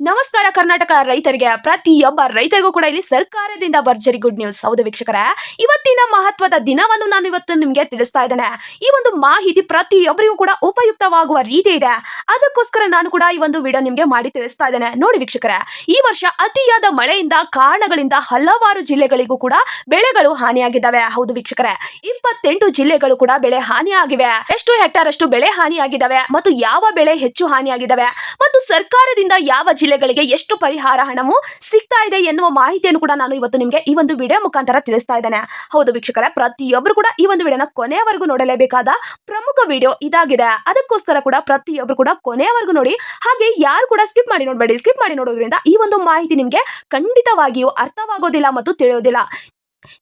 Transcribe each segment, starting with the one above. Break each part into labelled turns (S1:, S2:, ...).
S1: ನಮಸ್ಕಾರ ಕರ್ನಾಟಕ ರೈತರಿಗೆ. ಪ್ರತಿಯೊಬ್ಬ ರೈತರಿಗೂ ಕೂಡ ಇಲ್ಲಿ ಸರ್ಕಾರದಿಂದ ಭರ್ಜರಿ ಗುಡ್ ನ್ಯೂಸ್ ಹೌದು ವೀಕ್ಷಕರೇ, ಇವತ್ತಿನ ಮಹತ್ವದ ದಿನವನ್ನು ನಾನು ಇವತ್ತು ನಿಮಗೆ ತಿಳಿಸ್ತಾ ಇದ್ದೇನೆ. ಈ ಒಂದು ಮಾಹಿತಿ ಪ್ರತಿಯೊಬ್ಬರಿಗೂ ಕೂಡ ಉಪಯುಕ್ತವಾಗುವ ರೀತಿ ಇದೆ. ಅದಕ್ಕೋಸ್ಕರ ನಾನು ಕೂಡ ಈ ಒಂದು ವಿಡಿಯೋ ನಿಮಗೆ ಮಾಡಿ ತಿಳಿಸ್ತಾ ಇದ್ದೇನೆ. ನೋಡಿ ವೀಕ್ಷಕರೇ, ಈ ವರ್ಷ ಅತಿಯಾದ ಮಳೆಯಿಂದ ಕಾರಣಗಳಿಂದ ಹಲವಾರು ಜಿಲ್ಲೆಗಳಿಗೂ ಕೂಡ ಬೆಳೆಗಳು ಹಾನಿಯಾಗಿದ್ದಾವೆ. ಹೌದು ವೀಕ್ಷಕರೇ, ಇಪ್ಪತ್ತೆಂಟು ಜಿಲ್ಲೆಗಳು ಕೂಡ ಬೆಳೆ ಹಾನಿಯಾಗಿವೆ. ಎಷ್ಟು ಹೆಕ್ಟರ್ ಅಷ್ಟು ಬೆಳೆ ಹಾನಿಯಾಗಿದ್ದಾವೆ ಮತ್ತು ಯಾವ ಬೆಳೆ ಹೆಚ್ಚು ಹಾನಿಯಾಗಿದ್ದಾವೆ. ಮತ್ತು ಸರ್ಕಾರದಿಂದ ಯಾವ ಜಿಲ್ಲೆಗಳಿಗೆ ಎಷ್ಟು ಪರಿಹಾರ ಹಣವು ಸಿಗ್ತಾ ಇದೆ ಎನ್ನುವ ಮಾಹಿತಿಯನ್ನು ಕೂಡ ನಾನು ಇವತ್ತು ನಿಮಗೆ ಈ ಒಂದು ವಿಡಿಯೋ ಮುಖಾಂತರ ತಿಳಿಸ್ತಾ ಇದ್ದೇನೆ. ಹೌದು ವೀಕ್ಷಕರೇ ಪ್ರತಿಯೊಬ್ಬರು ಕೂಡ ಈ ಒಂದು ವಿಡಿಯೋನ ಕೊನೆಯವರೆಗೂ ನೋಡಲೇಬೇಕಾದ ಪ್ರಮುಖ ವಿಡಿಯೋ ಇದಾಗಿದೆ. ಅದಕ್ಕೋಸ್ಕರ ಕೂಡ ಪ್ರತಿಯೊಬ್ಬರು ಕೂಡ ಕೊನೆಯವರೆಗೂ ನೋಡಿ. ಹಾಗೆ ಯಾರು ಕೂಡ ಸ್ಕಿಪ್ ಮಾಡಿ ನೋಡಬೇಡಿ. ಸ್ಕಿಪ್ ಮಾಡಿ ನೋಡೋದ್ರಿಂದ ಈ ಒಂದು ಮಾಹಿತಿ ನಿಮಗೆ ಖಂಡಿತವಾಗಿಯೂ ಅರ್ಥವಾಗೋದಿಲ್ಲ ಮತ್ತು ತಿಳಿಯೋದಿಲ್ಲ.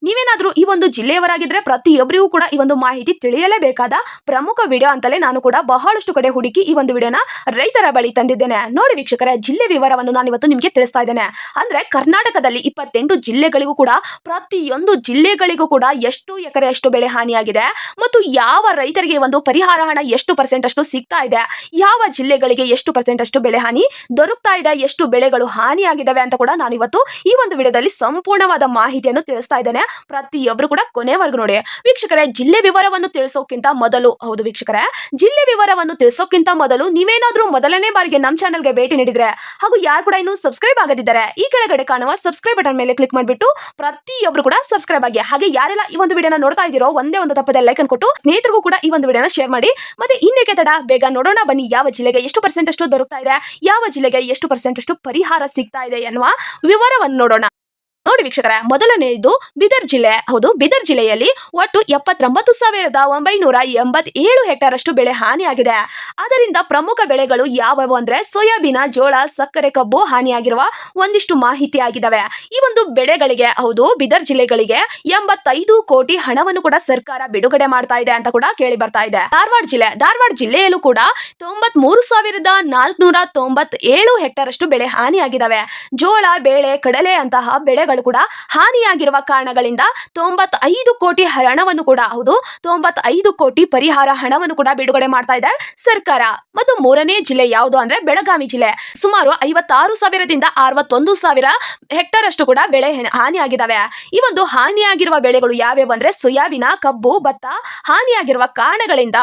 S1: ನೀವೇನಾದ್ರೂ ಈ ಒಂದು ಜಿಲ್ಲೆಯವರಾಗಿದ್ರೆ ಪ್ರತಿಯೊಬ್ಬರಿಗೂ ಕೂಡ ಈ ಒಂದು ಮಾಹಿತಿ ತಿಳಿಯಲೇಬೇಕಾದ ಪ್ರಮುಖ ವಿಡಿಯೋ ಅಂತಲೇ ನಾನು ಕೂಡ ಬಹಳಷ್ಟು ಕಡೆ ಹುಡುಕಿ ಈ ಒಂದು ವಿಡಿಯೋನ ರೈತರ ಬಳಿ ತಂದಿದ್ದೇನೆ. ನೋಡಿ ವೀಕ್ಷಕರ, ಜಿಲ್ಲೆ ವಿವರವನ್ನು ನಾನು ಇವತ್ತು ನಿಮಗೆ ತಿಳಿಸ್ತಾ ಇದ್ದೇನೆ. ಅಂದ್ರೆ ಕರ್ನಾಟಕದಲ್ಲಿ ಇಪ್ಪತ್ತೆಂಟು ಜಿಲ್ಲೆಗಳಿಗೂ ಕೂಡ, ಪ್ರತಿಯೊಂದು ಜಿಲ್ಲೆಗಳಿಗೂ ಕೂಡ ಎಷ್ಟು ಎಕರೆ ಅಷ್ಟು ಬೆಳೆ ಹಾನಿಯಾಗಿದೆ ಮತ್ತು ಯಾವ ರೈತರಿಗೆ ಒಂದು ಪರಿಹಾರ ಹಣ ಎಷ್ಟು ಪರ್ಸೆಂಟ್ ಅಷ್ಟು ಸಿಗ್ತಾ ಇದೆ, ಯಾವ ಜಿಲ್ಲೆಗಳಿಗೆ ಎಷ್ಟು ಪರ್ಸೆಂಟ್ ಅಷ್ಟು ಬೆಳೆ ಹಾನಿ ದೊರಕ್ತಾ ಇದೆ, ಎಷ್ಟು ಬೆಳೆಗಳು ಹಾನಿಯಾಗಿದ್ದಾವೆ ಅಂತ ಕೂಡ ನಾನು ಇವತ್ತು ಈ ಒಂದು ವಿಡಿಯೋದಲ್ಲಿ ಸಂಪೂರ್ಣವಾದ ಮಾಹಿತಿಯನ್ನು ತಿಳಿಸ್ತಾ ಇದ್ದೇನೆ. ಪ್ರತಿಯೊಬ್ಬರು ಕೂಡ ಕೊನೆವರೆಗೂ ನೋಡಿ. ವೀಕ್ಷಕರೇ, ಜಿಲ್ಲೆ ವಿವರವನ್ನು ತಿಳಿಸೋಕ್ಕಿಂತ ಮೊದಲು, ಹೌದು ವೀಕ್ಷಕರೇ, ಜಿಲ್ಲೆ ವಿವರವನ್ನು ತಿಳಿಸೋಕ್ಕಿಂತ ಮೊದಲು ನೀವೇನಾದರೂ ಮೊದಲನೇ ಬಾರಿಗೆ ನಮ್ಮ ಚಾನಲ್ಗೆ ಭೇಟಿ ನೀಡಿದ್ರೆ ಹಾಗೂ ಯಾರು ಕೂಡ ಇನ್ನೂ ಸಬ್ಸ್ಕ್ರೈಬ್ ಆಗದಿದ್ದಾರೆ, ಈ ಕೆಳಗಡೆ ಕಾಣುವ ಸಬ್ಸ್ಕ್ರೈಬ್ ಬಟನ್ ಮೇಲೆ ಕ್ಲಿಕ್ ಮಾಡಿಬಿಟ್ಟು ಪ್ರತಿಯೊಬ್ಬರು ಕೂಡ ಸಬ್ಸ್ಕ್ರೈಬ್ ಆಗಿ, ಹಾಗೆ ಯಾರೆಲ್ಲ ಈ ಒಂದು ವಿಡಿಯೋನ ನೋಡ್ತಾ ಇದ್ದೀರೋ ಒಂದೇ ಒಂದು ತಪ್ಪದೆ ಲೈಕ್ ಅನ್ಕೊಟ್ಟು ಸ್ನೇಹಿತರಿಗೂ ಕೂಡ ಈ ಒಂದು ವಿಡಿಯೋನ ಶೇರ್ ಮಾಡಿ. ಮತ್ತೆ ಇನ್ನೇಕೆ ತಡ, ಬೇಗ ನೋಡೋಣ, ಬನ್ನಿ ಯಾವ ಜಿಲ್ಲೆಗೆ ಎಷ್ಟು ಪರ್ಸೆಂಟ್ ಅಷ್ಟು ದೊರಕ್ತಾ ಇದೆ, ಯಾವ ಜಿಲ್ಲೆಗೆ ಎಷ್ಟು ಪರ್ಸೆಂಟ್ ಅಷ್ಟು ಪರಿಹಾರ ಸಿಗ್ತಾ ಇದೆ ಎನ್ನುವ ವಿವರವನ್ನು ನೋಡೋಣ. ನೋಡಿ ವೀಕ್ಷಕರ, ಮೊದಲನೆಯದು ಬಿದರ್ ಜಿಲ್ಲೆ. ಹೌದು, ಬಿದರ್ ಜಿಲ್ಲೆಯಲ್ಲಿ ಒಟ್ಟು ಎಪ್ಪತ್ತೊಂಬತ್ತು ಸಾವಿರದ ಒಂಬೈನೂರ ಎಂಬತ್ತೇಳು ಹೆಕ್ಟೇರ್ ಅಷ್ಟು ಬೆಳೆ ಹಾನಿಯಾಗಿದೆ. ಅದರಿಂದ ಪ್ರಮುಖ ಬೆಳೆಗಳು ಯಾವುವು ಅಂದ್ರೆ ಸೋಯಾಬೀನ, ಜೋಳ, ಸಕ್ಕರೆ, ಕಬ್ಬು ಹಾನಿಯಾಗಿರುವ ಒಂದಿಷ್ಟು ಮಾಹಿತಿ ಆಗಿದ್ದಾವೆ ಈ ಒಂದು ಬೆಳೆಗಳಿಗೆ, ಹೌದು, ಬಿದರ್ ಜಿಲ್ಲೆಗಳಿಗೆ ಎಂಬತ್ತೈದು ಕೋಟಿ ಹಣವನ್ನು ಕೂಡ ಸರ್ಕಾರ ಬಿಡುಗಡೆ ಮಾಡ್ತಾ ಇದೆ ಅಂತ ಕೂಡ ಕೇಳಿ ಬರ್ತಾ ಇದೆ. ಧಾರವಾಡ ಜಿಲ್ಲೆ, ಧಾರವಾಡ ಜಿಲ್ಲೆಯಲ್ಲೂ ಕೂಡ ತೊಂಬತ್ ಮೂರು ಸಾವಿರದ ನಾಲ್ಕುನೂರ ತೊಂಬತ್ತೇಳು ಹೆಕ್ಟೇರ್ ಅಷ್ಟು ಬೆಳೆ ಹಾನಿಯಾಗಿದ್ದಾವೆ ಜೋಳ, ಬೇಳೆ, ಕಡಲೆ ಅಂತಹ ಬೆಳೆಗಳು ಕೂಡ ಹಾನಿಯಾಗಿರುವ ಕಾರಣಗಳಿಂದ ತೊಂಬತ್ತೈದು ಕೋಟಿ ಹಣವನ್ನು ಕೂಡ, ಹೌದು, ತೊಂಬತ್ತೈದು ಕೋಟಿ ಪರಿಹಾರ ಹಣವನ್ನು ಕೂಡ ಬಿಡುಗಡೆ ಮಾಡ್ತಾ ಇದೆ ಸರ್ಕಾರ. ಮತ್ತು ಮೂರನೇ ಜಿಲ್ಲೆ ಯಾವುದು ಅಂದ್ರೆ ಬೆಳಗಾವಿ ಜಿಲ್ಲೆ. ಸುಮಾರು ಐವತ್ತಾರು ಸಾವಿರದಿಂದ ಅರವತ್ತೊಂದು ಸಾವಿರ ಹೆಕ್ಟರ್ ಅಷ್ಟು ಕೂಡ ಬೆಳೆ ಹಾನಿಯಾಗಿದ್ದಾವೆ. ಈ ಒಂದು ಹಾನಿಯಾಗಿರುವ ಬೆಳೆಗಳು ಯಾವ್ಯಾವು ಅಂದ್ರೆ ಸೋಯಾಬೀನ, ಕಬ್ಬು, ಭತ್ತ ಹಾನಿಯಾಗಿರುವ ಕಾರಣಗಳಿಂದ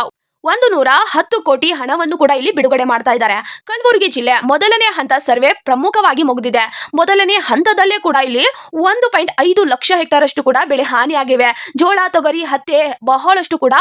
S1: ಒಂದು ನೂರ ಹತ್ತು ಕೋಟಿ ಹಣವನ್ನು ಕೂಡ ಇಲ್ಲಿ ಬಿಡುಗಡೆ ಮಾಡ್ತಾ ಇದ್ದಾರೆ. ಕಲಬುರಗಿ ಜಿಲ್ಲೆ ಮೊದಲನೇ ಹಂತ ಸರ್ವೆ ಪ್ರಮುಖವಾಗಿ ಮುಗಿದಿದೆ. ಮೊದಲನೇ ಹಂತದಲ್ಲೇ ಕೂಡ ಇಲ್ಲಿ ಒಂದು ಪಾಯಿಂಟ್ ಐದು ಲಕ್ಷ ಹೆಕ್ಟೇರ್ ಅಷ್ಟು ಕೂಡ ಬೆಳೆ ಹಾನಿಯಾಗಿವೆ. ಜೋಳ, ತೊಗರಿ, ಹತ್ತೆ ಬಹಳಷ್ಟು ಕೂಡ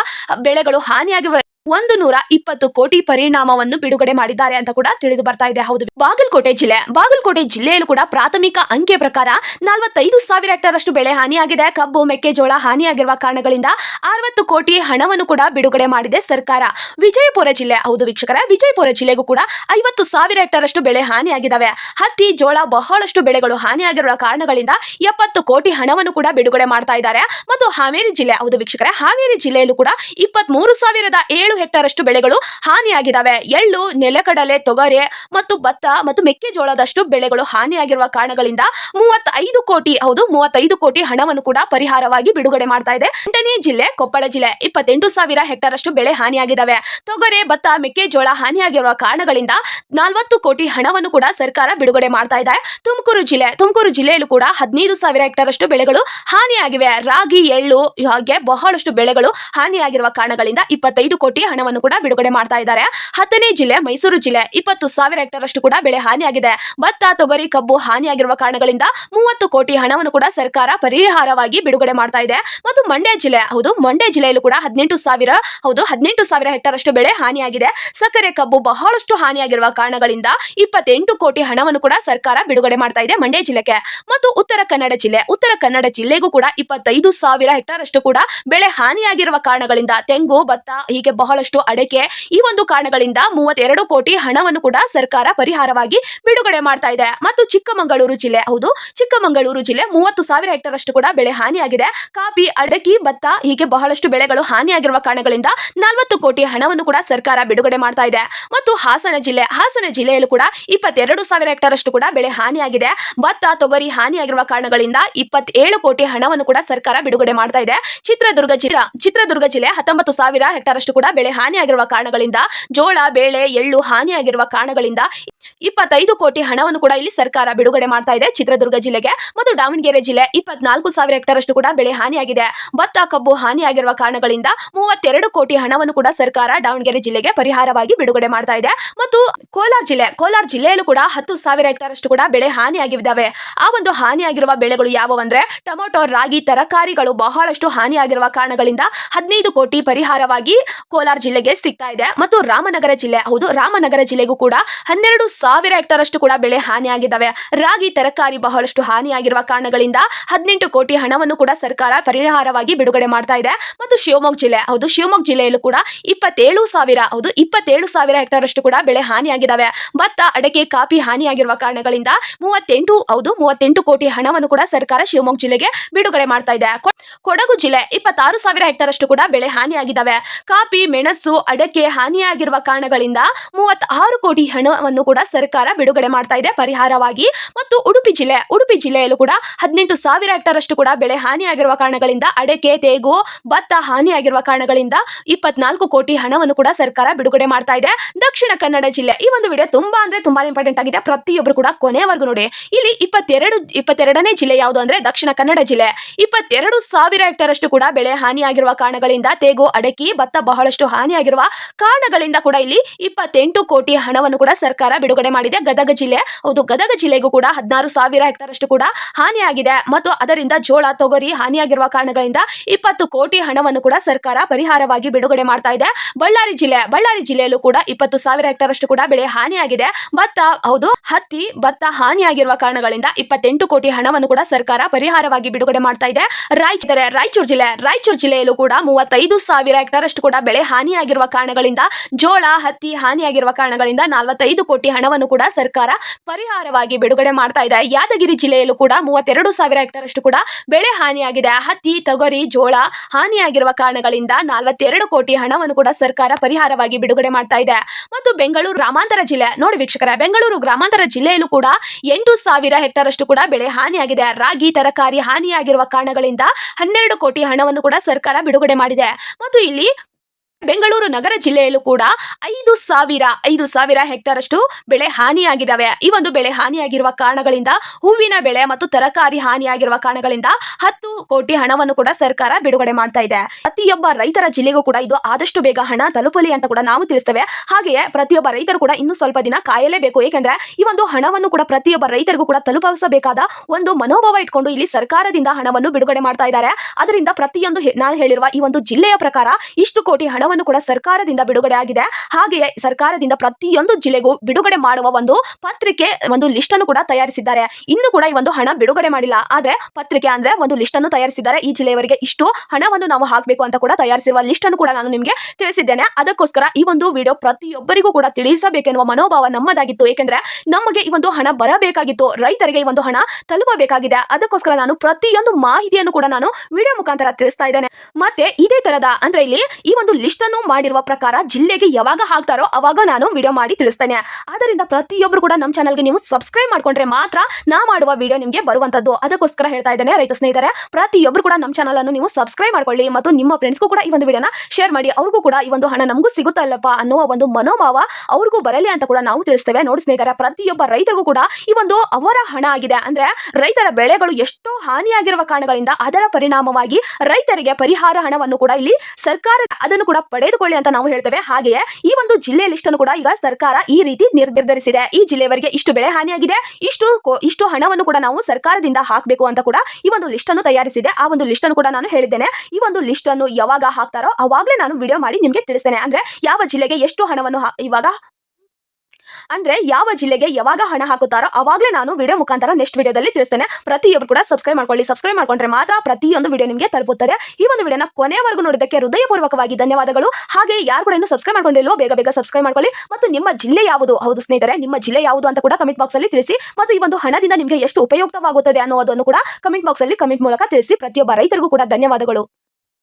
S1: ಬೆಳೆಗಳು ಹಾನಿಯಾಗಿವೆ. ಒಂದು ನೂರ ಇಪ್ಪತ್ತು ಕೋಟಿ ಪರಿಣಾಮವನ್ನು ಬಿಡುಗಡೆ ಮಾಡಿದ್ದಾರೆ ಅಂತ ಕೂಡ ತಿಳಿದು ಬರ್ತಾ ಇದೆ. ಹೌದು. ಬಾಗಲಕೋಟೆ ಜಿಲ್ಲೆ, ಬಾಗಲಕೋಟೆ ಜಿಲ್ಲೆಯಲ್ಲೂ ಕೂಡ ಪ್ರಾಥಮಿಕ ಅಂಕೆ ಪ್ರಕಾರ ನಲವತ್ತೈದು ಸಾವಿರ ಹೆಕ್ಟರ್ ಅಷ್ಟು ಬೆಳೆ ಹಾನಿಯಾಗಿದೆ. ಕಬ್ಬು, ಮೆಕ್ಕೆಜೋಳ ಹಾನಿಯಾಗಿರುವ ಕಾರಣಗಳಿಂದ ಅರವತ್ತು ಕೋಟಿ ಹಣವನ್ನು ಕೂಡ ಬಿಡುಗಡೆ ಮಾಡಿದೆ ಸರ್ಕಾರ. ವಿಜಯಪುರ ಜಿಲ್ಲೆ, ಹೌದು ವೀಕ್ಷಕರ, ವಿಜಯಪುರ ಜಿಲ್ಲೆಗೂ ಕೂಡ ಐವತ್ತು ಸಾವಿರ ಹೆಕ್ಟರ್ ಬೆಳೆ ಹಾನಿಯಾಗಿದ್ದಾವೆ. ಹತ್ತಿ, ಜೋಳ ಬಹಳಷ್ಟು ಬೆಳೆಗಳು ಹಾನಿಯಾಗಿರುವ ಕಾರಣಗಳಿಂದ ಎಪ್ಪತ್ತು ಕೋಟಿ ಹಣವನ್ನು ಕೂಡ ಬಿಡುಗಡೆ ಮಾಡ್ತಾ ಇದ್ದಾರೆ. ಮತ್ತು ಹಾವೇರಿ ಜಿಲ್ಲೆ, ಹೌದು ವೀಕ್ಷಕರ, ಹಾವೇರಿ ಜಿಲ್ಲೆಯಲ್ಲೂ ಕೂಡ ಇಪ್ಪತ್ತ್ ಸಾವಿರದ ಹೆಕ್ಟೇರ್ ಅಷ್ಟು ಬೆಳೆಗಳು ಹಾನಿಯಾಗಿದ್ದಾವೆ. ಎಳ್ಳು ನೆಲಕಡಲೆ ತೊಗರೆ ಮತ್ತು ಭತ್ತ ಮತ್ತು ಮೆಕ್ಕೆಜೋಳದಷ್ಟು ಬೆಳೆಗಳು ಹಾನಿಯಾಗಿರುವ ಕಾರಣಗಳಿಂದ ಮೂವತ್ತೈದು ಕೋಟಿ, ಹೌದು, ಮೂವತ್ತೈದು ಕೋಟಿ ಹಣವನ್ನು ಕೂಡ ಪರಿಹಾರವಾಗಿ ಬಿಡುಗಡೆ ಮಾಡ್ತಾ ಇದೆ. ಎಂಟನೇ ಜಿಲ್ಲೆ ಕೊಪ್ಪಳ ಜಿಲ್ಲೆ. ಇಪ್ಪತ್ತೆಂಟು ಸಾವಿರ ಹೆಕ್ಟೇರ್ ಅಷ್ಟು ಬೆಳೆ ಹಾನಿಯಾಗಿದ್ದಾವೆ. ತೊಗರೆ, ಭತ್ತ, ಮೆಕ್ಕೆಜೋಳ ಹಾನಿಯಾಗಿರುವ ಕಾರಣಗಳಿಂದ ನಲವತ್ತು ಕೋಟಿ ಹಣವನ್ನು ಕೂಡ ಸರ್ಕಾರ ಬಿಡುಗಡೆ ಮಾಡ್ತಾ ಇದೆ. ತುಮಕೂರು ಜಿಲ್ಲೆ. ತುಮಕೂರು ಜಿಲ್ಲೆಯಲ್ಲೂ ಕೂಡ ಹದಿನೈದು ಸಾವಿರ ಹೆಕ್ಟೇರ್ ಅಷ್ಟು ಬೆಳೆಗಳು ಹಾನಿಯಾಗಿವೆ. ರಾಗಿ, ಎಳ್ಳು, ಹಾಗೆ ಬಹಳಷ್ಟು ಬೆಳೆಗಳು ಹಾನಿಯಾಗಿರುವ ಕಾರಣಗಳಿಂದ ಇಪ್ಪತ್ತೈದು ಕೋಟಿ ಹಣವನ್ನು ಕೂಡ ಬಿಡುಗಡೆ ಮಾಡ್ತಾ ಇದ್ದಾರೆ. ಹತ್ತನೇ ಜಿಲ್ಲೆ ಮೈಸೂರು ಜಿಲ್ಲೆ ಇಪ್ಪತ್ತು ಸಾವಿರ ಹೆಕ್ಟರ್ ಅಷ್ಟು ಕೂಡ ಬೆಳೆ ಹಾನಿಯಾಗಿದೆ. ಭತ್ತ, ತೊಗರಿ, ಕಬ್ಬು ಹಾನಿಯಾಗಿರುವ ಕಾರಣಗಳಿಂದ ಮೂವತ್ತು ಕೋಟಿ ಹಣವನ್ನು ಕೂಡ ಸರ್ಕಾರ ಪರಿಹಾರವಾಗಿ ಬಿಡುಗಡೆ ಮಾಡ್ತಾ ಇದೆ. ಮತ್ತು ಮಂಡ್ಯ ಜಿಲ್ಲೆ, ಹೌದು, ಮಂಡ್ಯ ಜಿಲ್ಲೆಯಲ್ಲೂ ಕೂಡ ಹದಿನೆಂಟು ಸಾವಿರ, ಹೌದು, ಹದಿನೆಂಟು ಸಾವಿರ ಹೆಕ್ಟೇರ್ ಅಷ್ಟು ಬೆಳೆ ಹಾನಿಯಾಗಿದೆ. ಸಕ್ಕರೆ, ಕಬ್ಬು ಬಹಳಷ್ಟು ಹಾನಿಯಾಗಿರುವ ಕಾರಣಗಳಿಂದ ಇಪ್ಪತ್ತೆಂಟು ಕೋಟಿ ಹಣವನ್ನು ಕೂಡ ಸರ್ಕಾರ ಬಿಡುಗಡೆ ಮಾಡ್ತಾ ಇದೆ ಮಂಡ್ಯ ಜಿಲ್ಲೆಗೆ. ಮತ್ತು ಉತ್ತರ ಕನ್ನಡ ಜಿಲ್ಲೆ, ಉತ್ತರ ಕನ್ನಡ ಜಿಲ್ಲೆಗೂ ಕೂಡ ಇಪ್ಪತ್ತೈದು ಸಾವಿರ ಹೆಕ್ಟರ್ ಅಷ್ಟು ಕೂಡ ಬೆಳೆ ಹಾನಿಯಾಗಿರುವ ಕಾರಣಗಳಿಂದ ತೆಂಗು, ಭತ್ತ ಹೀಗೆ ಬಹಳಷ್ಟು ಅಡಕೆ. ಈ ಒಂದು ಕಾರಣಗಳಿಂದ ಮೂವತ್ತೆರಡು ಕೋಟಿ ಹಣವನ್ನು ಕೂಡ ಸರ್ಕಾರ ಪರಿಹಾರವಾಗಿ ಬಿಡುಗಡೆ ಮಾಡ್ತಾ ಇದೆ. ಮತ್ತು ಚಿಕ್ಕಮಗಳೂರು ಜಿಲ್ಲೆ, ಹೌದು, ಚಿಕ್ಕಮಗಳೂರು ಜಿಲ್ಲೆ ಮೂವತ್ತು ಸಾವಿರ ಹೆಕ್ಟರ್ ಅಷ್ಟು ಕೂಡ ಬೆಳೆ ಹಾನಿಯಾಗಿದೆ. ಕಾಫಿ, ಅಡಕೆ, ಭತ್ತ ಹೀಗೆ ಬಹಳಷ್ಟು ಬೆಳೆಗಳು ಹಾನಿಯಾಗಿರುವ ಕಾರಣಗಳಿಂದ ನಲವತ್ತು ಕೋಟಿ ಹಣವನ್ನು ಕೂಡ ಸರ್ಕಾರ ಬಿಡುಗಡೆ ಮಾಡ್ತಾ ಇದೆ. ಮತ್ತು ಹಾಸನ ಜಿಲ್ಲೆ, ಹಾಸನ ಜಿಲ್ಲೆಯಲ್ಲೂ ಕೂಡ ಇಪ್ಪತ್ತೆರಡು ಸಾವಿರ ಹೆಕ್ಟರ್ ಅಷ್ಟು ಕೂಡ ಬೆಳೆ ಹಾನಿಯಾಗಿದೆ. ಭತ್ತ, ತೊಗರಿ ಹಾನಿಯಾಗಿರುವ ಕಾರಣಗಳಿಂದ ಇಪ್ಪತ್ತೇಳು ಕೋಟಿ ಹಣವನ್ನು ಕೂಡ ಸರ್ಕಾರ ಬಿಡುಗಡೆ ಮಾಡ್ತಾ ಇದೆ. ಚಿತ್ರದುರ್ಗ ಜಿಲ್ಲಾ, ಚಿತ್ರದುರ್ಗ ಜಿಲ್ಲೆ ಹತ್ತೊಂಬತ್ತು ಸಾವಿರ ಹೆಕ್ಟರ್ ಅಷ್ಟು ಕೂಡ ಬೆಳೆ ಹಾನಿಯಾಗಿರುವ ಕಾರಣಗಳಿಂದ, ಜೋಳ, ಬೇಳೆ, ಎಳ್ಳು ಹಾನಿಯಾಗಿರುವ ಕಾರಣಗಳಿಂದ ಇಪ್ಪತ್ತೈದು ಕೋಟಿ ಹಣವನ್ನು ಕೂಡ ಇಲ್ಲಿ ಸರ್ಕಾರ ಬಿಡುಗಡೆ ಮಾಡ್ತಾ ಇದೆ ಚಿತ್ರದುರ್ಗ ಜಿಲ್ಲೆಗೆ. ಮತ್ತು ದಾವಣಗೆರೆ ಜಿಲ್ಲೆ ಇಪ್ಪತ್ನಾಲ್ಕು ಸಾವಿರ ಹೆಕ್ಟರ್ ಅಷ್ಟು ಕೂಡ ಬೆಳೆ ಹಾನಿಯಾಗಿದೆ. ಭತ್ತ, ಕಬ್ಬು ಹಾನಿಯಾಗಿರುವ ಕಾರಣಗಳಿಂದ ಮೂವತ್ತೆರಡು ಕೋಟಿ ಹಣವನ್ನು ಕೂಡ ಸರ್ಕಾರ ದಾವಣಗೆರೆ ಜಿಲ್ಲೆಗೆ ಪರಿಹಾರವಾಗಿ ಬಿಡುಗಡೆ ಮಾಡ್ತಾ ಇದೆ. ಮತ್ತು ಕೋಲಾರ ಜಿಲ್ಲೆ, ಕೋಲಾರ ಜಿಲ್ಲೆಯಲ್ಲೂ ಕೂಡ ಹತ್ತು ಸಾವಿರ ಹೆಕ್ಟರ್ ಅಷ್ಟು ಕೂಡ ಬೆಳೆ ಹಾನಿಯಾಗಿದ್ದಾವೆ. ಆ ಒಂದು ಹಾನಿಯಾಗಿರುವ ಬೆಳೆಗಳು ಯಾವುವಂದ್ರೆ, ಟೊಮೊಟೊ, ರಾಗಿ, ತರಕಾರಿಗಳು ಬಹಳಷ್ಟು ಹಾನಿಯಾಗಿರುವ ಕಾರಣಗಳಿಂದ ಹದಿನೈದು ಕೋಟಿ ಪರಿಹಾರವಾಗಿ ಕೋಲಾರ ಜಿಲ್ಲೆಗೆ ಸಿಗ್ತಾ ಇದೆ. ಮತ್ತು ರಾಮನಗರ ಜಿಲ್ಲೆ, ಹೌದು, ರಾಮನಗರ ಜಿಲ್ಲೆಗೂ ಕೂಡ ಹನ್ನೆರಡು ಸಾವಿರ ಹೆಕ್ಟರ್ ಅಷ್ಟು ಕೂಡ ಬೆಳೆ ಹಾನಿಯಾಗಿದ್ದಾವೆ. ರಾಗಿ, ತರಕಾರಿ ಬಹಳಷ್ಟು ಹಾನಿಯಾಗಿರುವ ಕಾರಣಗಳಿಂದ ಹದಿನೆಂಟು ಕೋಟಿ ಹಣವನ್ನು ಕೂಡ ಸರ್ಕಾರ ಪರಿಹಾರವಾಗಿ ಬಿಡುಗಡೆ ಮಾಡ್ತಾ ಇದೆ. ಮತ್ತು ಶಿವಮೊಗ್ಗ ಜಿಲ್ಲೆ, ಹೌದು, ಶಿವಮೊಗ್ಗ ಜಿಲ್ಲೆಯಲ್ಲೂ ಕೂಡ ಇಪ್ಪತ್ತೇಳು ಸಾವಿರ, ಹೌದು, ಇಪ್ಪತ್ತೇಳು ಸಾವಿರ ಹೆಕ್ಟರ್ ಅಷ್ಟು ಕೂಡ ಬೆಳೆ ಹಾನಿಯಾಗಿದ್ದಾವೆ. ಭತ್ತ, ಅಡಕೆ, ಕಾಫಿ ಹಾನಿಯಾಗಿರುವ ಕಾರಣಗಳಿಂದ ಮೂವತ್ತೆಂಟು, ಹೌದು, ಮೂವತ್ತೆಂಟು ಕೋಟಿ ಹಣವನ್ನು ಕೂಡ ಸರ್ಕಾರ ಶಿವಮೊಗ್ಗ ಜಿಲ್ಲೆಗೆ ಬಿಡುಗಡೆ ಮಾಡ್ತಾ ಇದೆ. ಕೊಡಗು ಜಿಲ್ಲೆ, ಇಪ್ಪತ್ತಾರು ಸಾವಿರ ಹೆಕ್ಟರ್ ಅಷ್ಟು ಕೂಡ ಬೆಳೆ ಹಾನಿಯಾಗಿದ್ದಾವೆ. ಕಾಫಿ ಮೆಣಸು ಅಡಕೆ ಹಾನಿಯಾಗಿರುವ ಕಾರಣಗಳಿಂದ ಮೂವತ್ತಾರು ಕೋಟಿ ಹಣವನ್ನು ಕೂಡ ಸರ್ಕಾರ ಬಿಡುಗಡೆ ಮಾಡ್ತಾ ಇದೆ ಪರಿಹಾರವಾಗಿ. ಮತ್ತು ಉಡುಪಿ ಜಿಲ್ಲೆ, ಉಡುಪಿ ಜಿಲ್ಲೆಯಲ್ಲೂ ಕೂಡ ಹದಿನೆಂಟು ಸಾವಿರ ಹೆಕ್ಟರ್ ಅಷ್ಟು ಕೂಡ ಬೆಳೆ ಹಾನಿಯಾಗಿರುವ ಕಾರಣಗಳಿಂದ ಅಡಕೆ, ತೇಗು, ಭತ್ತ ಹಾನಿಯಾಗಿರುವ ಕಾರಣಗಳಿಂದ ಇಪ್ಪತ್ನಾಲ್ಕು ಕೋಟಿ ಹಣವನ್ನು ಕೂಡ ಸರ್ಕಾರ ಬಿಡುಗಡೆ ಮಾಡ್ತಾ ಇದೆ. ದಕ್ಷಿಣ ಕನ್ನಡ ಜಿಲ್ಲೆ, ಈ ಒಂದು ವಿಡಿಯೋ ತುಂಬಾ ಅಂದ್ರೆ ತುಂಬಾ ಇಂಪಾರ್ಟೆಂಟ್ ಆಗಿದೆ. ಪ್ರತಿಯೊಬ್ಬರು ಕೂಡ ಕೊನೆವರೆಗೂ ನೋಡಿ. ಇಲ್ಲಿ ಇಪ್ಪತ್ತೆರಡು, ಇಪ್ಪತ್ತೆರಡನೇ ಜಿಲ್ಲೆ ಯಾವುದು ಅಂದ್ರೆ ದಕ್ಷಿಣ ಕನ್ನಡ ಜಿಲ್ಲೆ. ಇಪ್ಪತ್ತೆರಡು ಸಾವಿರ ಹೆಕ್ಟರ್ ಅಷ್ಟು ಕೂಡ ಬೆಳೆ ಹಾನಿಯಾಗಿರುವ ಕಾರಣಗಳಿಂದ ತೇಗು, ಅಡಕಿ, ಭತ್ತ ಬಹಳಷ್ಟು ಹಾನಿಯಾಗಿರುವ ಕಾರಣಗಳಿಂದ ಕೂಡ ಇಲ್ಲಿ ಇಪ್ಪತ್ತೆಂಟು ಕೋಟಿ ಹಣವನ್ನು ಕೂಡ ಸರ್ಕಾರ ಬಿಡುಗಡೆ ಮಾಡಿದೆ. ಗದಗ ಜಿಲ್ಲೆ, ಹೌದು, ಗದಗ ಜಿಲ್ಲೆಗೂ ಕೂಡ ಹದಿನಾರು ಸಾವಿರ ಹೆಕ್ಟರ್ ಅಷ್ಟು ಕೂಡ ಹಾನಿಯಾಗಿದೆ. ಮತ್ತು ಅದರಿಂದ ಜೋಳ, ತೊಗರಿ ಹಾನಿಯಾಗಿರುವ ಕಾರಣಗಳಿಂದ ಇಪ್ಪತ್ತು ಕೋಟಿ ಹಣವನ್ನು ಕೂಡ ಸರ್ಕಾರ ಪರಿಹಾರವಾಗಿ ಬಿಡುಗಡೆ ಮಾಡ್ತಾ ಇದೆ. ಬಳ್ಳಾರಿ ಜಿಲ್ಲೆ, ಬಳ್ಳಾರಿ ಜಿಲ್ಲೆಯಲ್ಲೂ ಕೂಡ ಇಪ್ಪತ್ತು ಸಾವಿರ ಹೆಕ್ಟರ್ ಅಷ್ಟು ಕೂಡ ಬೆಳೆ ಹಾನಿಯಾಗಿದೆ. ಭತ್ತ, ಹೌದು, ಹತ್ತಿ, ಭತ್ತ ಹಾನಿಯಾಗಿರುವ ಕಾರಣಗಳಿಂದ ಇಪ್ಪತ್ತೆಂಟು ಕೋಟಿ ಹಣವನ್ನು ಕೂಡ ಸರ್ಕಾರ ಪರಿಹಾರವಾಗಿ ಬಿಡುಗಡೆ ಮಾಡ್ತಾ ಇದೆ. ರಾಯಚೂರು ರಾಯಚೂರು ಜಿಲ್ಲೆ, ರಾಯಚೂರು ಜಿಲ್ಲೆಯಲ್ಲೂ ಕೂಡ ಮೂವತ್ತೈದು ಸಾವಿರ ಹೆಕ್ಟರ್ ಅಷ್ಟು ಕೂಡ ಬೆಳೆ ಹಾನಿಯಾಗಿರುವ ಕಾರಣಗಳಿಂದ, ಜೋಳ, ಹತ್ತಿ ಹಾನಿಯಾಗಿರುವ ಕಾರಣಗಳಿಂದ ನಲವತ್ತೈದು ಕೋಟಿ ಹಣವನ್ನು ಕೂಡ ಸರ್ಕಾರ ಪರಿಹಾರವಾಗಿ ಬಿಡುಗಡೆ ಮಾಡ್ತಾ ಇದೆ. ಯಾದಗಿರಿ ಜಿಲ್ಲೆಯಲ್ಲೂ ಕೂಡ ಮೂವತ್ತೆರಡು ಸಾವಿರ ಹೆಕ್ಟರ್ ಅಷ್ಟು ಕೂಡ ಬೆಳೆ ಹಾನಿಯಾಗಿದೆ. ಹತ್ತಿ, ತೊಗರಿ, ಜೋಳ ಹಾನಿಯಾಗಿರುವ ಕಾರಣಗಳಿಂದ ನಲವತ್ತೆರಡು ಕೋಟಿ ಹಣವನ್ನು ಕೂಡ ಸರ್ಕಾರ ಪರಿಹಾರವಾಗಿ ಬಿಡುಗಡೆ ಮಾಡ್ತಾ ಇದೆ. ಮತ್ತು ಬೆಂಗಳೂರು ಗ್ರಾಮಾಂತರ ಜಿಲ್ಲೆ, ನೋಡಿ ವೀಕ್ಷಕರ, ಬೆಂಗಳೂರು ಗ್ರಾಮಾಂತರ ಜಿಲ್ಲೆಯಲ್ಲೂ ಕೂಡ ಎಂಟು ಸಾವಿರ ಹೆಕ್ಟರ್ ಅಷ್ಟು ಕೂಡ ಬೆಳೆ ಹಾನಿಯಾಗಿದೆ. ರಾಗಿ, ತರಕಾರಿ ಹಾನಿಯಾಗಿರುವ ಕಾರಣಗಳಿಂದ ಹನ್ನೆರಡು ಕೋಟಿ ಹಣವನ್ನು ಕೂಡ ಸರ್ಕಾರ ಬಿಡುಗಡೆ ಮಾಡಿದೆ. ಮತ್ತು ಇಲ್ಲಿ ಬೆಂಗಳೂರು ನಗರ ಜಿಲ್ಲೆಯಲ್ಲೂ ಕೂಡ ಐದು ಸಾವಿರ ಐದು ಸಾವಿರ ಹೆಕ್ಟರ್ ಅಷ್ಟು ಬೆಳೆ ಹಾನಿಯಾಗಿದ್ದಾವೆ. ಈ ಒಂದು ಬೆಳೆ ಹಾನಿಯಾಗಿರುವ ಕಾರಣಗಳಿಂದ, ಹೂವಿನ ಬೆಳೆ ಮತ್ತು ತರಕಾರಿ ಹಾನಿಯಾಗಿರುವ ಕಾರಣಗಳಿಂದ ಹತ್ತು ಕೋಟಿ ಹಣವನ್ನು ಕೂಡ ಸರ್ಕಾರ ಬಿಡುಗಡೆ ಮಾಡ್ತಾ ಇದೆ. ಪ್ರತಿಯೊಬ್ಬ ರೈತರ ಜಿಲ್ಲೆಗೂ ಕೂಡ ಇದು ಆದಷ್ಟು ಬೇಗ ಹಣ ತಲುಪಲಿ ಅಂತ ಕೂಡ ನಾವು ತಿಳಿಸ್ತೇವೆ. ಹಾಗೆಯೇ ಪ್ರತಿಯೊಬ್ಬ ರೈತರು ಕೂಡ ಇನ್ನು ಸ್ವಲ್ಪ ದಿನ ಕಾಯಲೇಬೇಕು. ಏಕೆಂದ್ರೆ ಈ ಒಂದು ಹಣವನ್ನು ಕೂಡ ಪ್ರತಿಯೊಬ್ಬ ರೈತರಿಗೂ ಕೂಡ ತಲುಪಿಸಬೇಕಾದ ಒಂದು ಮನೋಭಾವ ಇಟ್ಕೊಂಡು ಇಲ್ಲಿ ಸರ್ಕಾರದಿಂದ ಹಣವನ್ನು ಬಿಡುಗಡೆ ಮಾಡ್ತಾ ಇದ್ದಾರೆ. ಅದರಿಂದ ಪ್ರತಿಯೊಂದು ನಾನು ಹೇಳಿರುವ ಈ ಒಂದು ಜಿಲ್ಲೆಯ ಪ್ರಕಾರ ಇಷ್ಟು ಕೋಟಿ ಹಣವನ್ನು ಕೂಡ ಸರ್ಕಾರದಿಂದ ಬಿಡುಗಡೆ ಆಗಿದೆ. ಹಾಗೆಯೇ ಸರ್ಕಾರದಿಂದ ಪ್ರತಿಯೊಂದು ಜಿಲ್ಲೆಗೂ ಬಿಡುಗಡೆ ಮಾಡುವ ಒಂದು ಪತ್ರಿಕೆ, ಒಂದು ಲಿಸ್ಟ್ ಅನ್ನು ಕೂಡ ತಯಾರಿಸಿದ್ದಾರೆ. ಇನ್ನು ಕೂಡ ಈ ಒಂದು ಹಣ ಬಿಡುಗಡೆ ಮಾಡಿಲ್ಲ. ಆದ್ರೆ ಪತ್ರಿಕೆ ಅಂದ್ರೆ ಒಂದು ಲಿಸ್ಟ್ ಅನ್ನು ತಯಾರಿಸಿದ್ದಾರೆ. ಈ ಜಿಲ್ಲೆಯವರಿಗೆ ಇಷ್ಟು ಹಣವನ್ನು ನಾವು ಹಾಕಬೇಕು ಅಂತ ಕೂಡ ತಯಾರಿಸಿರುವ ಲಿಸ್ಟ್ ಅನ್ನು ಕೂಡ ನಾನು ನಿಮಗೆ ತಿಳಿಸಿದ್ದೇನೆ. ಅದಕ್ಕೋಸ್ಕರ ಈ ಒಂದು ವಿಡಿಯೋ ಪ್ರತಿಯೊಬ್ಬರಿಗೂ ಕೂಡ ತಿಳಿಸಬೇಕೆನ್ನುವ ಮನೋಭಾವ ನಮ್ಮದಾಗಿತ್ತು. ಏಕೆಂದ್ರೆ ನಮಗೆ ಈ ಒಂದು ಹಣ ಬರಬೇಕಾಗಿತ್ತು. ರೈತರಿಗೆ ಈ ಒಂದು ಹಣ ತಲುಪಬೇಕಾಗಿದೆ. ಅದಕ್ಕೋಸ್ಕರ ನಾನು ಪ್ರತಿಯೊಂದು ಮಾಹಿತಿಯನ್ನು ಕೂಡ ನಾನು ವಿಡಿಯೋ ಮುಖಾಂತರ ತಿಳಿಸ್ತಾ ಇದ್ದೇನೆ. ಮತ್ತೆ ಇದೇ ತರದ ಅಂದ್ರೆ ಇಲ್ಲಿ ಈ ಒಂದು ಲಿಸ್ಟ್ ಅನ್ನು ಮಾಡಿರುವ ಪ್ರಕಾರ ಜಿಲ್ಲೆಗೆ ಯಾವಾಗ ಹಾಕ್ತಾರೋ ಅವಾಗ ನಾನು ವಿಡಿಯೋ ಮಾಡಿ ತಿಳಿಸ್ತೇನೆ. ಆದ್ದರಿಂದ ಪ್ರತಿಯೊಬ್ಬರು ಕೂಡ ನಮ್ಮ ಚಾನಲ್ಗೆ ನೀವು ಸಬ್ಸ್ಕ್ರೈಬ್ ಮಾಡ್ಕೊಂಡ್ರೆ ಮಾತ್ರ ನಾ ಮಾಡುವ ವಿಡಿಯೋ ನಿಮಗೆ ಬರುವಂತದ್ದು. ಅದಕ್ಕೋಸ್ಕರ ಹೇಳ್ತಾ ಇದ್ದೇನೆ, ರೈತ ಸ್ನೇಹಿತರೆ ಪ್ರತಿಯೊಬ್ಬರು ಕೂಡ ನಮ್ಮ ಚಾನಲ್ ಅನ್ನು ನೀವು ಸಬ್ಸ್ಕ್ರೈಬ್ ಮಾಡ್ಕೊಳ್ಳಿ ಮತ್ತು ನಿಮ್ಮ ಫ್ರೆಂಡ್ಸ್ಗೂ ಕೂಡ ಈ ಒಂದು ವಿಡಿಯೋನ ಶೇರ್ ಮಾಡಿ. ಅವ್ರಿಗೂ ಕೂಡ ಈ ಒಂದು ಹಣ ನಮಗೂ ಸಿಗುತ್ತಲ್ಲಪ್ಪ ಅನ್ನುವ ಒಂದು ಮನೋಭಾವ ಅವ್ರಿಗೂ ಬರಲಿ ಅಂತ ಕೂಡ ನಾವು ತಿಳಿಸ್ತೇವೆ. ನೋಡಿ ಸ್ನೇಹಿತರೆ, ಪ್ರತಿಯೊಬ್ಬ ರೈತರಿಗೂ ಕೂಡ ಈ ಒಂದು ಅವರ ಹಣ ಆಗಿದೆ. ಅಂದ್ರೆ ರೈತರ ಬೆಳೆಗಳು ಎಷ್ಟೋ ಹಾನಿಯಾಗಿರುವ ಕಾರಣಗಳಿಂದ ಅದರ ಪರಿಣಾಮವಾಗಿ ರೈತರಿಗೆ ಪರಿಹಾರ ಹಣವನ್ನು ಕೂಡ ಇಲ್ಲಿ ಸರ್ಕಾರ ಅದನ್ನು ಕೂಡ ಪಡೆದುಕೊಳ್ಳಿ ಅಂತ ನಾವು ಹೇಳ್ತೇವೆ. ಹಾಗೆಯೇ ಈ ಒಂದು ಜಿಲ್ಲೆ ಲಿಸ್ಟ್ ಅನ್ನು ಕೂಡ ಈಗ ಸರ್ಕಾರ ಈ ರೀತಿ ನಿರ್- ನಿರ್ಧರಿಸಿದೆ. ಈ ಜಿಲ್ಲೆಯವರಿಗೆ ಇಷ್ಟು ಬೆಳೆ ಹಾನಿಯಾಗಿದೆ. ಇಷ್ಟು ಇಷ್ಟು ಹಣವನ್ನು ಕೂಡ ನಾವು ಸರ್ಕಾರದಿಂದ ಹಾಕಬೇಕು ಅಂತ ಕೂಡ ಈ ಒಂದು ಲಿಸ್ಟ್ ಅನ್ನು ತಯಾರಿಸಿದೆ. ಆ ಒಂದು ಲಿಸ್ಟ್ ಅನ್ನು ಕೂಡ ನಾನು ಹೇಳಿದ್ದೇನೆ. ಈ ಒಂದು ಲಿಸ್ಟ್ ಅನ್ನು ಯಾವಾಗ ಹಾಕ್ತಾರೋ ಅವಾಗಲೇ ನಾನು ವಿಡಿಯೋ ಮಾಡಿ ನಿಮಗೆ ತಿಳಿಸ್ತೇನೆ. ಅಂದ್ರೆ ಯಾವ ಜಿಲ್ಲೆಗೆ ಎಷ್ಟು ಹಣವನ್ನು ಇವಾಗ ಅಂದ್ರೆ ಯಾವ ಜಿಲ್ಲೆಗೆ ಯಾವಾಗ ಹಣ ಹಾಕುತ್ತಾರೋ ಅವಾಗಲೇ ನಾನು ವಿಡಿಯೋ ಮುಖಾಂತರ ನೆಕ್ಸ್ಟ್ ವಿಡಿಯೋದಲ್ಲಿ ತಿಳಿಸ್ತೇನೆ. ಪ್ರತಿಯೊಬ್ಬರು ಕೂಡ ಸಬ್ಸ್ಕ್ರೈಬ್ ಮಾಡ್ಕೊಳ್ಳಿ. ಸಬ್ಸ್ಕ್ರೈಬ್ ಮಾಡ್ಕೊಂಡ್ರೆ ಮಾತ್ರ ಪ್ರತಿಯೊಂದು ವಿಡಿಯೋ ನಿಮಗೆ ತಲುಪುತ್ತದೆ. ಈ ಒಂದು ವಿಡಿಯೋನ ಕೊನೆಯವರೆಗೂ ನೋಡಿದ್ದಕ್ಕೆ ಹೃದಯಪೂರ್ವಕವಾಗಿ ಧನ್ಯವಾದಗಳು. ಹಾಗೆ ಯಾರು ಕೂಡ ಸಬ್ಸ್ಕ್ರೈಬ್ ಮಾಡ್ಕೊಂಡಿಲ್ವೋ ಬೇಗ ಬೇಗ ಸಬ್ಸ್ಕ್ರೈಬ್ ಮಾಡ್ಕೊಳ್ಳಿ. ಮತ್ತು ನಿಮ್ಮ ಜಿಲ್ಲೆ ಯಾವುದು? ಹೌದು ಸ್ನೇಹಿತರೆ, ನಿಮ್ಮ ಜಿಲ್ಲೆ ಯಾವುದು ಅಂತ ಕೂಡ ಕಮೆಂಟ್ ಬಾಕ್ಸ್ ಅಲ್ಲಿ ತಿಳಿಸಿ. ಮತ್ತು ಈ ಒಂದು ಹಣದಿಂದ ನಿಮಗೆ ಎಷ್ಟು ಉಪಯುಕ್ತವಾಗುತ್ತದೆ ಅನ್ನೋದನ್ನು ಕೂಡ ಕಮೆಂಟ್ ಬಾಕ್ಸ್ ಅಲ್ಲಿ ಕಮೆಂಟ್ ಮೂಲಕ ತಿಳಿಸಿ. ಪ್ರತಿಯೊಬ್ಬ ರೈತರಿಗೂ ಕೂಡ ಧನ್ಯವಾದಗಳು.